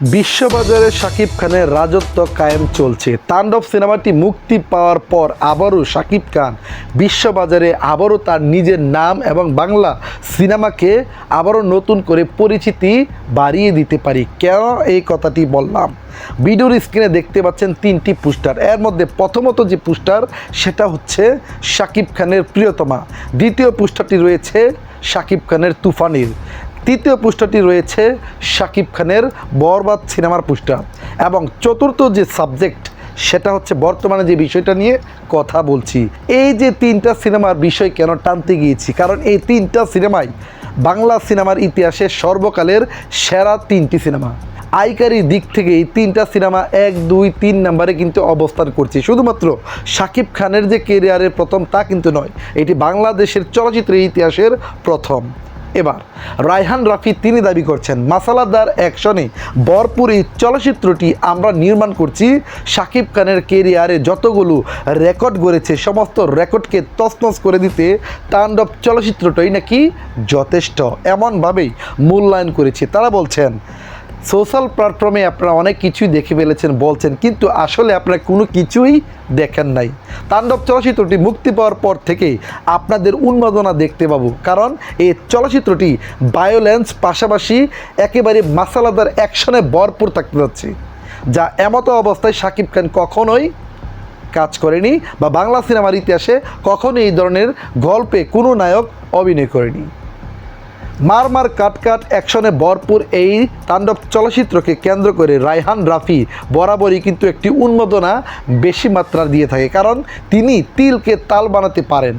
বিশ্ববাজারে শাকিব খানের রাজত্ব কায়েম চলছে। তাণ্ডব সিনেমাটি মুক্তি পাওয়ার পর আবারও শাকিব খান বিশ্ববাজারে আবারও তার নিজের নাম এবং বাংলা সিনেমাকে আবারও নতুন করে পরিচিতি বাড়িয়ে দিতে পারি। কেন এই কথাটি বললাম? ভিডিওর স্ক্রিনে দেখতে পাচ্ছেন তিনটি পোস্টার। এর মধ্যে প্রথমত যে পোস্টার, সেটা হচ্ছে শাকিব খানের প্রিয়তমা। দ্বিতীয় পোস্টারটি রয়েছে শাকিব খানের তুফানির। তৃতীয় পোস্টারটি রয়েছে শাকিব খানের বরবাদ সিনেমার পোস্টার এবং চতুর্থ যে সাবজেক্ট, সেটা হচ্ছে বর্তমানে যে বিষয়টা নিয়ে কথা বলছি। এই যে তিনটা সিনেমার বিষয় কেন টানতে গিয়েছি, কারণ এই তিনটা সিনেমাই বাংলা সিনেমার ইতিহাসে সর্বকালের সেরা তিনটি সিনেমা। আইকারির দিক থেকে এই তিনটা সিনেমা এক, দুই, তিন নম্বরে কিন্তু অবস্থান করছে। শুধুমাত্র শাকিব খানের যে কেরিয়ারের প্রথম, তা কিন্তু নয়, এটি বাংলাদেশের চলচ্চিত্রের ইতিহাসের প্রথম। এবার, রায়হান রাফি তিনি দাবি করছেন, মাসালাদার অ্যাকশনে ভরপুর এই চলচ্চিত্রটি আমরা নির্মাণ করছি। শাকিব খানের কেরিয়ারে যতগুলো রেকর্ড গড়েছে, সমস্ত রেকর্ডকে তছনছ করে দিতে তাণ্ডব চলচ্চিত্রটাই নাকি যথেষ্ট। এমনভাবেই মূল্যায়ন করেছে। তারা বলছেন সোশ্যাল প্ল্যাটফর্মে আপনারা অনেক কিছুই দেখে ফেলেছেন, বলছেন, কিন্তু আসলে আপনারা কোনো কিছুই দেখেন নাই। তাণ্ডব চলচ্চিত্রটি মুক্তি পাওয়ার পর থেকে আপনাদের উন্মাদনা দেখতে পাবো, কারণ এই চলচ্চিত্রটি বায়োলেন্স পাশাপাশি একেবারে মাসালাদার অ্যাকশনে ভরপুর থাকতে যাচ্ছে, যা এমত অবস্থায় শাকিব খান কখনোই কাজ করেনি বা বাংলা সিনেমার ইতিহাসে কখনোই এই ধরনের গল্পে কোনো নায়ক অভিনয় করেনি। মার মার কাট কাট অ্যাকশনে ভরপুর এই তাণ্ডব চলচ্চিত্রকে কেন্দ্র করে রায়হান রাফি বরাবরই কিন্তু একটি উন্মাদনা বেশি মাত্রা দিয়ে থাকে, কারণ তিনি তিলকে তাল বানাতে পারেন।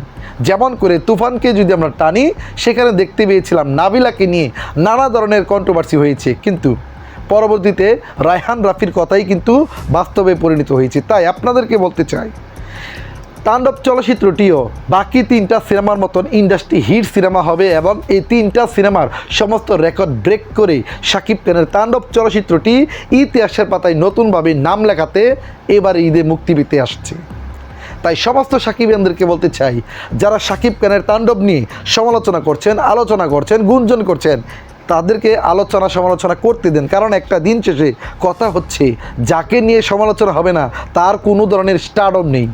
যেমন করে তুফানকে যদি আমরা টানি, সেখানে দেখতে পেয়েছিলাম নাবিলাকে নিয়ে নানা ধরনের কন্ট্রোভার্সি হয়েছে, কিন্তু পরবর্তীতে রায়হান রাফির কথাই কিন্তু বাস্তবে পরিণত হয়েছে। তাই আপনাদেরকে বলতে চাই তাণ্ডব চলচ্চিত্রটিও বাকি তিনটা সিনেমার মতন ইন্ডাস্ট্রি হিট সিনেমা হবে এবং এই তিনটা সিনেমার সমস্ত রেকর্ড ব্রেক করে শাকিব খানের তাণ্ডব চলচ্চিত্রটি ইতিহাসের পাতায় নতুনভাবে নাম লেখাতে এবার ঈদে মুক্তি পেতে আসছে। তাই সমস্ত সাকিবিয়ানদেরকে বলতে চাই, যারা সাকিব খানের তাণ্ডব নিয়ে সমালোচনা করছেন, আলোচনা করছেন, গুঞ্জন করছেন, তাদেরকে আলোচনা সমালোচনা করতে দেন। কারণ একটা দিন শেষে কথা হচ্ছে, যাকে নিয়ে সমালোচনা হবে না, তার কোনো ধরনের স্টার্টঅপ নেই।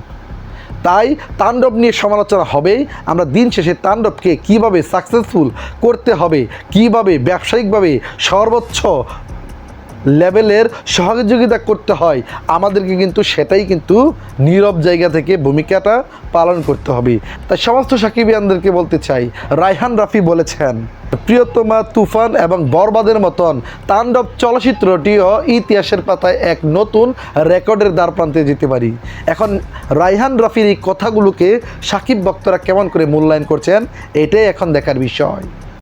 তাই তাণ্ডব নিয়ে সমালোচনা হবেই। আমরা দিন শেষে তাণ্ডবকে কীভাবে সাকসেসফুল করতে হবে, কীভাবে ব্যবসায়িকভাবে সর্বোচ্চ লেভেলের সহযোগিতা করতে হয়, আমাদেরকে কিন্তু সেটাই কিন্তু নীরব জায়গা থেকে ভূমিকাটা পালন করতে হবে। তাই সমস্ত সাকিবিয়ানদেরকে বলতে চাই, রায়হান রাফি বলেছেন প্রিয়তমা তুফান এবং বরবাদের মতন তাণ্ডব চলচ্চিত্রটিও ইতিহাসের পাতায় এক নতুন রেকর্ডের দ্বার প্রান্তে যেতে পারি। এখন রাইহান রফির এই কথাগুলোকে সাকিব ভক্তরা কেমন করে মূল্যায়ন করছেন, এটাই এখন দেখার বিষয়।